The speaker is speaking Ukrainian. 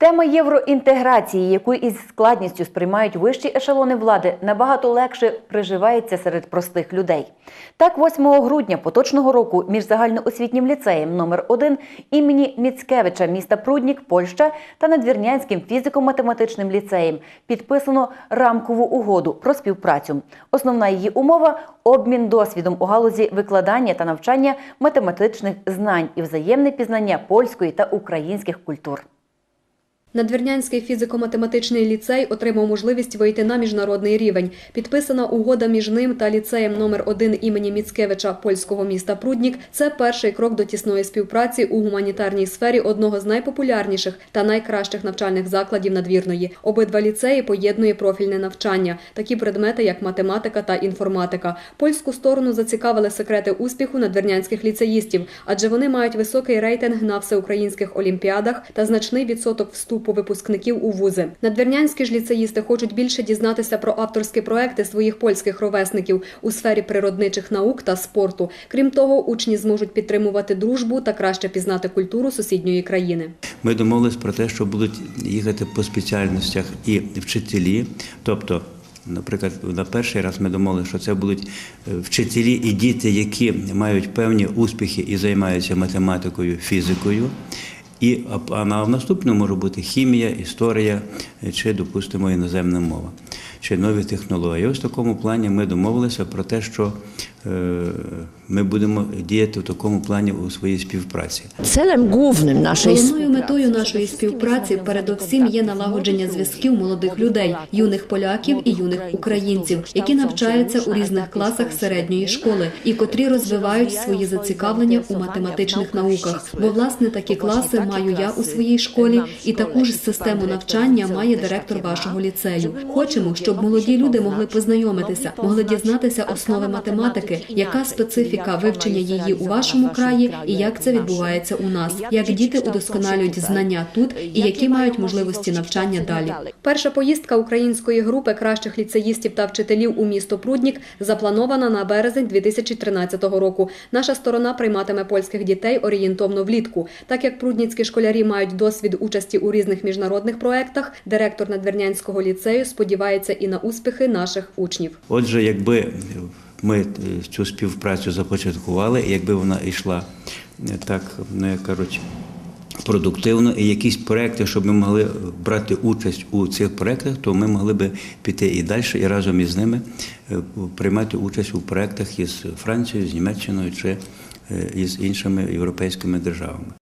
Тема євроінтеграції, яку із складністю сприймають вищі ешелони влади, набагато легше приживається серед простих людей. Так, 8 грудня поточного року між загальноосвітнім ліцеєм номер 1 імені Міцкевича міста Пруднік, Польща та Надвірнянським фізико-математичним ліцеєм підписано рамкову угоду про співпрацю. Основна її умова обмін досвідом у галузі викладання та навчання математичних знань і взаємне пізнання польської та українських культур. Надвірнянський фізико-математичний ліцей отримав можливість вийти на міжнародний рівень. Підписана угода між ним та ліцеєм номер 1 імені Міцкевича польського міста Пруднік. Це перший крок до тісної співпраці у гуманітарній сфері одного з найпопулярніших та найкращих навчальних закладів надвірної. Обидва ліцеї поєднує профільне навчання, такі предмети, як математика та інформатика. Польську сторону зацікавили секрети успіху надвірнянських ліцеїстів, адже вони мають високий рейтинг на всеукраїнських олімпіадах та значний відсоток вступу випускників у вузи. Надвірнянські ж ліцеїсти хочуть більше дізнатися про авторські проекти своїх польських ровесників у сфері природничих наук та спорту. Крім того, учні зможуть підтримувати дружбу та краще пізнати культуру сусідньої країни. Ми домовились про те, що будуть їхати по спеціальностях і вчителі, тобто. Наприклад, на перший раз ми домовилися, що це будуть е, вчителі і діти, які мають певні успіхи і займаються математикою, фізикою. І а- на наступному може бути хімія, історія е, чи, допустимо, іноземна мова, чи нові технології. Ось в такому плані ми домовилися про те, що ми будемо діяти в такому плані у своїй співпраці. Celem głównym naszej Головною метою нашої співпраці передовсім є налагодження зв'язків молодих людей, юних поляків і юних українців, які навчаються у різних класах середньої школи і котрі розвивають свої зацікавлення у математичних науках. Бо власне такі класи маю я у своїй школі, і таку ж систему навчання має директор вашого ліцею. Хочемо, щоб молоді люди могли познайомитися, могли дізнатися основи математики, яка специфіка вивчення її у вашому краї, і як це відбувається у нас, як діти удосконалюють знання тут і які мають можливості навчання далі. Перша поїздка української групи кращих ліцеїстів та вчителів у місто Пруднік запланована на березень 2013 року. Наша сторона прийматиме польських дітей орієнтовно влітку. Так як прудніцькі школярі мають досвід участі у різних міжнародних проектах, директор Надвірнянського ліцею сподівається і на успіхи наших учнів. Отже, якби ми е, цю співпрацю започаткували, якби вона йшла е, так, ну як кажуть, продуктивно, і якісь проекти, щоб ми могли брати участь у цих проектах, то ми могли би піти і далі, і разом із ними е, приймати участь у проектах із Францією, з Німеччиною чи із іншими європейськими державами.